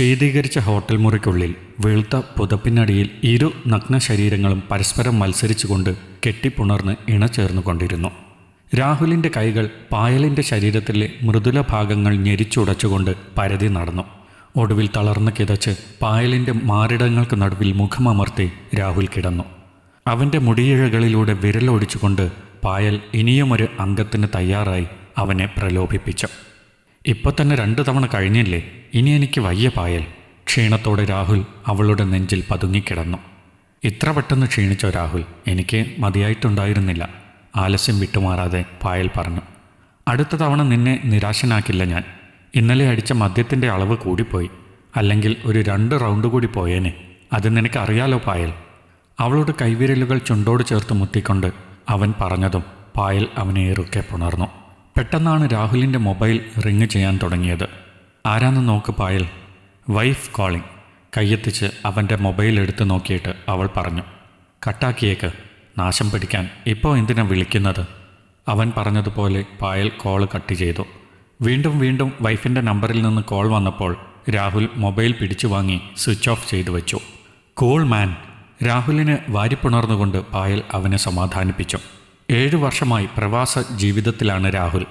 ശീതീകരിച്ച ഹോട്ടൽ മുറിക്കുള്ളിൽ വെളുത്ത പുതപ്പിനടിയിൽ ഇരു നഗ്ന ശരീരങ്ങളും പരസ്പരം മത്സരിച്ചുകൊണ്ട് കെട്ടിപ്പുണർന്ന് ഇണചേർന്നുകൊണ്ടിരുന്നു. രാഹുലിന്റെ കൈകൾ പായലിന്റെ ശരീരത്തിലെ മൃദുല ഭാഗങ്ങൾ ഞെരിച്ചുടച്ചുകൊണ്ട് പരതി നടന്നു. ഒടുവിൽ തളർന്ന് കിതച്ച് പായലിന്റെ മാറിടങ്ങൾക്ക് നടുവിൽ മുഖമമർത്തി രാഹുൽ കിടന്നു. അവന്റെ മുടിയിഴകളിലൂടെ വിരലൊടിച്ചുകൊണ്ട് പായൽ ഇനിയുമൊരു അംഗത്തിന് തയ്യാറായി അവനെ പ്രലോഭിപ്പിച്ചു. ഇപ്പൊ തന്നെ രണ്ടു തവണ കഴിഞ്ഞില്ലേ? ഇനി എനിക്ക് വയ്യ പായൽ. ക്ഷീണത്തോടെ രാഹുൽ അവളുടെ നെഞ്ചിൽ പതുങ്ങിക്കിടന്നു. ഇത്ര പെട്ടെന്ന് ക്ഷീണിച്ച രാഹുൽ എനിക്ക് മതിയായിട്ടുണ്ടായിരുന്നില്ല. ആലസ്യം വിട്ടുമാറാതെ പായൽ പറഞ്ഞു അടുത്ത തവണ നിന്നെ നിരാശനാക്കില്ല ഞാൻ. ഇന്നലെ അടിച്ച മദ്യത്തിന്റെ അളവ് കൂടിപ്പോയി. അല്ലെങ്കിൽ ഒരു രണ്ട് റൗണ്ട് കൂടി പോയേനെ. അത് നിനക്ക് അറിയാലോ പായൽ? അവളുടെ കൈവിരലുകൾ ചുണ്ടോട് ചേർത്ത് മുത്തിക്കൊണ്ട് അവൻ പറഞ്ഞതും പായൽ അവനെ ഇറുക്കെ പുണർന്നു. പെട്ടെന്നാണ് രാഹുലിന്റെ മൊബൈൽ റിങ് ചെയ്യാൻ തുടങ്ങിയത്. ആരാന്ന് നോക്ക് പായൽ. വൈഫ് കോളിംഗ് കയ്യെത്തിച്ച് അവന്റെ മൊബൈൽ എടുത്ത് നോക്കിയിട്ട് അവൾ പറഞ്ഞു. കട്ടാക്കിയേക്ക്. നാശം പിടിക്കാൻ. ഇപ്പോൾ എന്തിനാ വിളിക്കുന്നത്? അവൻ പറഞ്ഞതുപോലെ പായൽ കോൾ കട്ട് ചെയ്തു. വീണ്ടും വീണ്ടും വൈഫിന്റെ നമ്പറിൽ നിന്ന് കോൾ വന്നപ്പോൾ രാഹുൽ മൊബൈൽ പിടിച്ചു വാങ്ങി സ്വിച്ച് ഓഫ് ചെയ്തു വെച്ചു. കോൾ മാൻ രാഹുലിന് വാരിപ്പുണർന്നുകൊണ്ട് പായൽ അവനെ സമാധാനിപ്പിച്ചു. ഏഴു വർഷമായി പ്രവാസ ജീവിതത്തിലാണ് രാഹുൽ.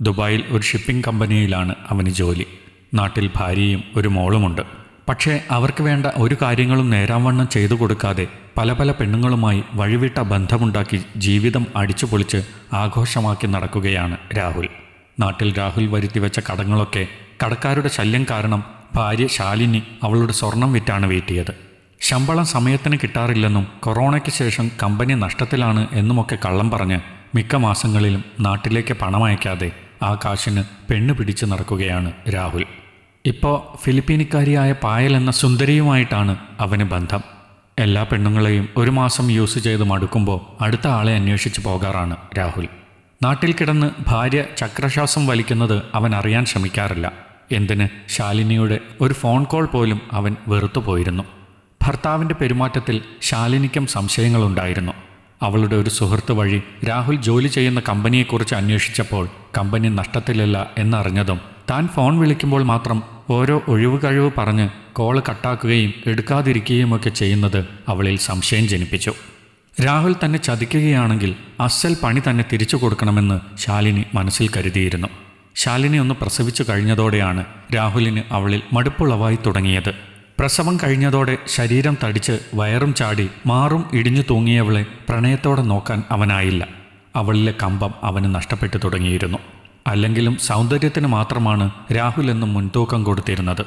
ദുബായിൽ ഒരു ഷിപ്പിംഗ് കമ്പനിയിലാണ് അവന് ജോലി. നാട്ടിൽ ഭാര്യയും ഒരു മോളുമുണ്ട്. പക്ഷേ അവർക്ക് വേണ്ട ഒരു കാര്യങ്ങളും നേരാവണ്ണം ചെയ്തു കൊടുക്കാതെ പല പല പെണ്ണുങ്ങളുമായി വഴിവിട്ട ബന്ധമുണ്ടാക്കി ജീവിതം അടിച്ചുപൊളിച്ച് ആഘോഷമാക്കി നടക്കുകയാണ് രാഹുൽ. നാട്ടിൽ രാഹുൽ വരുത്തിവെച്ച കടങ്ങളൊക്കെ കടക്കാരുടെ ശല്യം കാരണം ഭാര്യ ശാലിനി അവളുടെ സ്വർണം വിറ്റാണ് വീട്ടിയത്. ശമ്പളം സമയത്തിന് കിട്ടാറില്ലെന്നും കൊറോണയ്ക്ക് ശേഷം കമ്പനി നഷ്ടത്തിലാണ് എന്നുമൊക്കെ കള്ളം പറഞ്ഞ് മിക്ക മാസങ്ങളിലും നാട്ടിലേക്ക് പണമയക്കാതെ ആ കാശിന് പെണ്ണ് പിടിച്ചു നടക്കുകയാണ് രാഹുൽ. ഇപ്പോൾ ഫിലിപ്പീനിക്കാരിയായ പായൽ എന്ന സുന്ദരിയുമായിട്ടാണ് അവന് ബന്ധം. എല്ലാ പെണ്ണുങ്ങളെയും ഒരു മാസം യൂസ് ചെയ്ത് മടുക്കുമ്പോൾ അടുത്ത ആളെ അന്വേഷിച്ച് പോകാറാണ് രാഹുൽ. നാട്ടിൽ കിടന്ന് ഭാര്യ ചക്രശ്വാസം വലിക്കുന്നത് അവൻ അറിയാൻ ശ്രമിക്കാറില്ല. എന്തിന്? ശാലിനിയുടെ ഒരു ഫോൺ കോൾ പോലും അവൻ വെറുത്തു പോയിരുന്നു. ഭർത്താവിന്റെ പെരുമാറ്റത്തിൽ ശാലിനിക്കും സംശയങ്ങളുണ്ടായിരുന്നു. അവളുടെ ഒരു സുഹൃത്ത് വഴി രാഹുൽ ജോലി ചെയ്യുന്ന കമ്പനിയെക്കുറിച്ച് അന്വേഷിച്ചപ്പോൾ കമ്പനി നഷ്ടത്തിലല്ല എന്നറിഞ്ഞതും താൻ ഫോൺ വിളിക്കുമ്പോൾ മാത്രം ഓരോ ഒഴിവ് കഴിവ് പറഞ്ഞ് കോൾ കട്ടാക്കുകയും എടുക്കാതിരിക്കുകയുമൊക്കെ ചെയ്യുന്നത് അവളിൽ സംശയം ജനിപ്പിച്ചു. രാഹുൽ തന്നെ ചതിക്കുകയാണെങ്കിൽ അസൽ പണി തന്നെ തിരിച്ചു കൊടുക്കണമെന്ന് ശാലിനി മനസ്സിൽ കരുതിയിരുന്നു. ശാലിനി ഒന്ന് പ്രസവിച്ചു കഴിഞ്ഞതോടെയാണ് രാഹുലിന് അവളിൽ മടുപ്പുളവായി തുടങ്ങിയത്. പ്രസവം കഴിഞ്ഞതോടെ ശരീരം തടിച്ച് വയറും ചാടി മാറും ഇടിഞ്ഞു തൂങ്ങിയവളെ പ്രണയത്തോടെ നോക്കാൻ അവനായില്ല. അവളിലെ കമ്പം അവന് നഷ്ടപ്പെട്ടു തുടങ്ങിയിരുന്നു. അല്ലെങ്കിലും സൗന്ദര്യത്തിന് മാത്രമാണ് രാഹുൽ എന്നും മുൻതൂക്കം കൊടുത്തിരുന്നത്.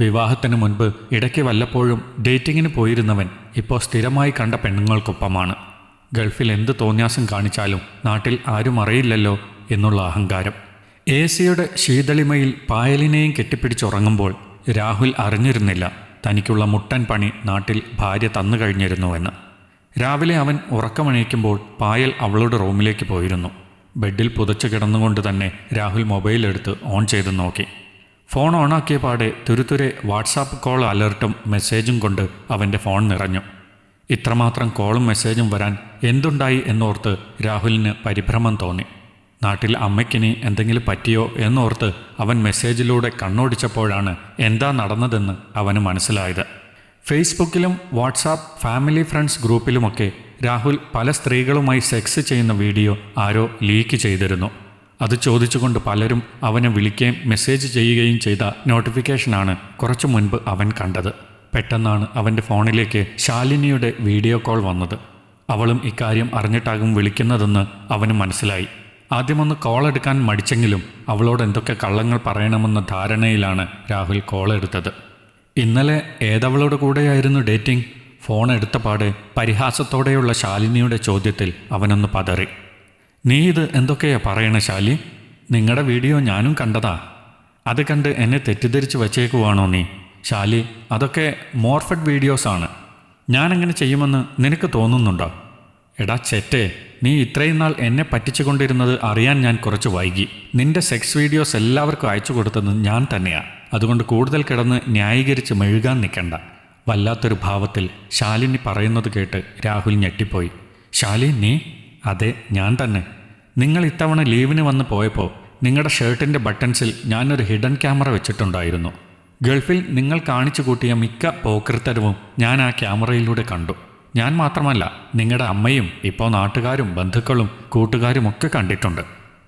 വിവാഹത്തിന് മുൻപ് ഇടയ്ക്ക് വല്ലപ്പോഴും ഡേറ്റിങ്ങിന് പോയിരുന്നവൻ ഇപ്പോൾ സ്ഥിരമായി കണ്ട പെണ്ണുങ്ങൾക്കൊപ്പമാണ്. ഗൾഫിൽ എന്ത് തോന്യാസം കാണിച്ചാലും നാട്ടിൽ ആരും അറിയില്ലല്ലോ എന്നുള്ള അഹങ്കാരം. എ സിയുടെ ശീതളിമയിൽ പായലിനെയും കെട്ടിപ്പിടിച്ചുറങ്ങുമ്പോൾ രാഹുൽ അറിഞ്ഞിരുന്നില്ല തനിക്കുള്ള മുട്ടൻ പണി നാട്ടിൽ ഭാര്യ തന്നു കഴിഞ്ഞിരുന്നുവെന്ന്. രാവിലെ അവൻ ഉറക്കമണിയിക്കുമ്പോൾ പായൽ അവളുടെ റൂമിലേക്ക് പോയിരുന്നു. ബെഡിൽ പുതച്ചു കിടന്നുകൊണ്ട് തന്നെ രാഹുൽ മൊബൈൽ എടുത്ത് ഓൺ ചെയ്ത് നോക്കി. ഫോൺ ഓണാക്കിയ പാടെ തുരുതുരെ വാട്സാപ്പ് കോൾ അലർട്ടും മെസ്സേജും കൊണ്ട് അവന്റെ ഫോൺ നിറഞ്ഞു. ഇത്രമാത്രം കോളും മെസ്സേജും വരാൻ എന്തുണ്ടായി എന്നോർത്ത് രാഹുലിന് പരിഭ്രമം തോന്നി. നാട്ടിൽ അമ്മയ്ക്കിനി എന്തെങ്കിലും പറ്റിയോ എന്നോർത്ത് അവൻ മെസ്സേജിലൂടെ കണ്ണോടിച്ചപ്പോഴാണ് എന്താ നടന്നതെന്ന് അവന് മനസ്സിലായത്. ഫേസ്ബുക്കിലും വാട്സാപ്പ് ഫാമിലി ഫ്രണ്ട്സ് ഗ്രൂപ്പിലുമൊക്കെ രാഹുൽ പല സ്ത്രീകളുമായി സെക്സ് ചെയ്യുന്ന വീഡിയോ ആരോ ലീക്ക് ചെയ്തിരുന്നു. അത് ചോദിച്ചുകൊണ്ട് പലരും അവനെ വിളിക്കുകയും മെസ്സേജ് ചെയ്യുകയും ചെയ്ത നോട്ടിഫിക്കേഷനാണ് കുറച്ചു മുൻപ് അവൻ കണ്ടത്. പെട്ടെന്നാണ് അവന്റെ ഫോണിലേക്ക് ശാലിനിയുടെ വീഡിയോ കോൾ വന്നത്. അവളും ഇക്കാര്യം അറിഞ്ഞിട്ടാകും വിളിക്കുന്നതെന്ന് അവന് മനസ്സിലായി. ആദ്യമൊന്ന് കോൾ എടുക്കാൻ മടിച്ചെങ്കിലും അവളോട് എന്തൊക്കെ കള്ളങ്ങൾ പറയണമെന്ന ധാരണയിലാണ് രാഹുൽ കോൾ എടുത്തത്. ഇന്നലെ ഏതവളുടെ കൂടെയായിരുന്നു ഡേറ്റിംഗ് ഫോൺ എടുത്ത പാട് പരിഹാസത്തോടെയുള്ള ശാലിനിയുടെ ചോദ്യത്തിൽ അവനൊന്ന് പതറി. നീ ഇത് എന്തൊക്കെയാ പറയണ ശാലി? നിങ്ങളുടെ വീഡിയോ ഞാനും കണ്ടതാ. അത് കണ്ട് എന്നെ തെറ്റിദ്ധരിച്ച് വച്ചേക്കുവാണോ നീ? ശാലി അതൊക്കെ മോർഫഡ് വീഡിയോസാണ്. ഞാനങ്ങനെ ചെയ്യുമെന്ന് നിനക്ക് തോന്നുന്നുണ്ടോ? എടാ ചെറ്റേ നീ ഇത്രയും നാൾ എന്നെ പറ്റിച്ചുകൊണ്ടിരുന്നത് അറിയാൻ ഞാൻ കുറച്ച് വൈകി. നിന്റെ സെക്സ് വീഡിയോസ് എല്ലാവർക്കും അയച്ചു കൊടുത്തത് ഞാൻ തന്നെയാണ് അതുകൊണ്ട് കൂടുതൽ കിടന്ന് ന്യായീകരിച്ച് മെഴുകാൻ നിൽക്കണ്ട വല്ലാത്തൊരു ഭാവത്തിൽ ശാലിനി പറയുന്നത് കേട്ട് രാഹുൽ ഞെട്ടിപ്പോയി. ശാലി നീ? അതെ ഞാൻ തന്നെ. നിങ്ങൾ ഇത്തവണ ലീവിന് വന്ന് പോയപ്പോൾ നിങ്ങളുടെ ഷർട്ടിന്റെ ബട്ടൺസിൽ ഞാനൊരു ഹിഡൻ ക്യാമറ വെച്ചിട്ടുണ്ടായിരുന്നു. ഗൾഫിൽ നിങ്ങൾ കാണിച്ചു കൂട്ടിയ മിക്ക പോക്കൃത്തരവും ഞാൻ ആ ക്യാമറയിലൂടെ കണ്ടു. ഞാൻ മാത്രമല്ല നിങ്ങളുടെ അമ്മയും ഇപ്പോൾ നാട്ടുകാരും ബന്ധുക്കളും കൂട്ടുകാരും ഒക്കെ കണ്ടിട്ടുണ്ട്.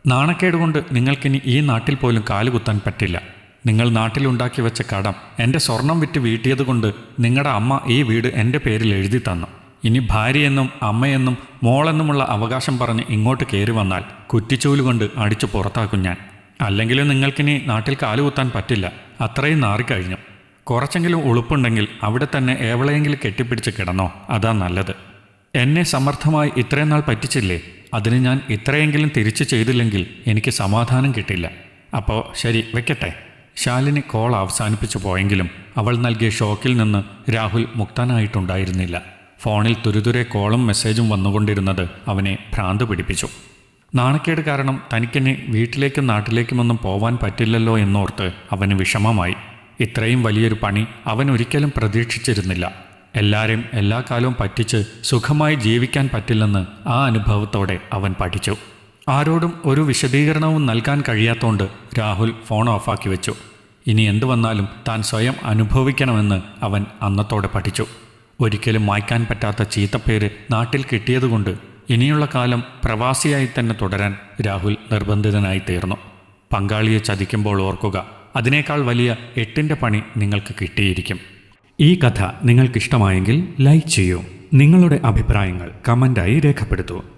നാണക്കേട് കൊണ്ട് നിങ്ങൾക്കിനി ഈ നാട്ടിൽ പോലും കാലുകുത്താൻ പറ്റില്ല. നിങ്ങൾ നാട്ടിലുണ്ടാക്കി വെച്ച കടം എന്റെ സ്വർണം വിറ്റ് വീട്ടിയതുകൊണ്ട് നിങ്ങളുടെ അമ്മ ഈ വീട് എന്റെ പേരിൽ എഴുതി തന്നു. ഇനി ഭാര്യയെന്നും അമ്മയെന്നും മോളെന്നുമുള്ള അവകാശം പറഞ്ഞ് ഇങ്ങോട്ട് കയറി വന്നാൽ കുറ്റിച്ചൂൽ കൊണ്ട് അടിച്ചു പുറത്താക്കും ഞാൻ. അല്ലെങ്കിലും നിങ്ങൾക്കിനി നാട്ടിൽ കാലുകുത്താൻ പറ്റില്ല. അത്രയും നാറിക്കഴിഞ്ഞു. കുറച്ചെങ്കിലും ഉളുപ്പുണ്ടെങ്കിൽ അവിടെ തന്നെ എവളെയെങ്കിലും കെട്ടിപ്പിടിച്ച് കിടന്നോ. അതാ നല്ലത്. എന്നെ സമർത്ഥമായി ഇത്രയും നാൾ പറ്റിച്ചില്ലേ? അതിന് ഞാൻ ഇത്രയെങ്കിലും തിരിച്ചു ചെയ്തില്ലെങ്കിൽ എനിക്ക് സമാധാനം കിട്ടില്ല. അപ്പോൾ ശരി വെക്കട്ടെ? ശാലിനി കോൾ അവസാനിപ്പിച്ചു പോയെങ്കിലും അവൾ നൽകിയ ഷോക്കിൽ നിന്ന് രാഹുൽ മുക്തനായിട്ടുണ്ടായിരുന്നില്ല. ഫോണിൽ തുരുതുരെ കോളും മെസ്സേജും വന്നുകൊണ്ടിരുന്നത് അവനെ ഭ്രാന്ത് പിടിപ്പിച്ചു. നാണക്കേട് കാരണം തനിക്കിനി വീട്ടിലേക്കും നാട്ടിലേക്കുമൊന്നും പോവാൻ പറ്റില്ലല്ലോ എന്നോർത്ത് അവന് വിഷമമായി. ഇത്രയും വലിയൊരു പണി അവൻ ഒരിക്കലും പ്രതീക്ഷിച്ചിരുന്നില്ല. എല്ലാവരെയും എല്ലാ കാലവും പറ്റിച്ച് സുഖമായി ജീവിക്കാൻ പറ്റില്ലെന്ന് ആ അനുഭവത്തോടെ അവൻ പഠിച്ചു. ആരോടും ഒരു വിശദീകരണവും നൽകാൻ കഴിയാത്തോണ്ട് രാഹുൽ ഫോൺ ഓഫാക്കി വെച്ചു. ഇനി എന്തു വന്നാലും താൻ സ്വയം അനുഭവിക്കണമെന്ന് അവൻ അന്നത്തോടെ പഠിച്ചു. ഒരിക്കലും മായ്ക്കാൻ പറ്റാത്ത ചീത്തപ്പേര് നാട്ടിൽ കിട്ടിയതുകൊണ്ട് ഇനിയുള്ള കാലം പ്രവാസിയായി തന്നെ തുടരാൻ രാഹുൽ നിർബന്ധിതനായി തീർന്നു. പങ്കാളിയെ ചതിക്കുമ്പോൾ ഓർക്കുക അതിനേക്കാൾ വലിയ എട്ടിന്റെ പണി നിങ്ങൾക്ക് കിട്ടിയിരിക്കും. ഈ കഥ നിങ്ങൾക്കിഷ്ടമായെങ്കിൽ ലൈക്ക് ചെയ്യൂ. നിങ്ങളുടെ അഭിപ്രായങ്ങൾ കമന്റായി രേഖപ്പെടുത്തൂ.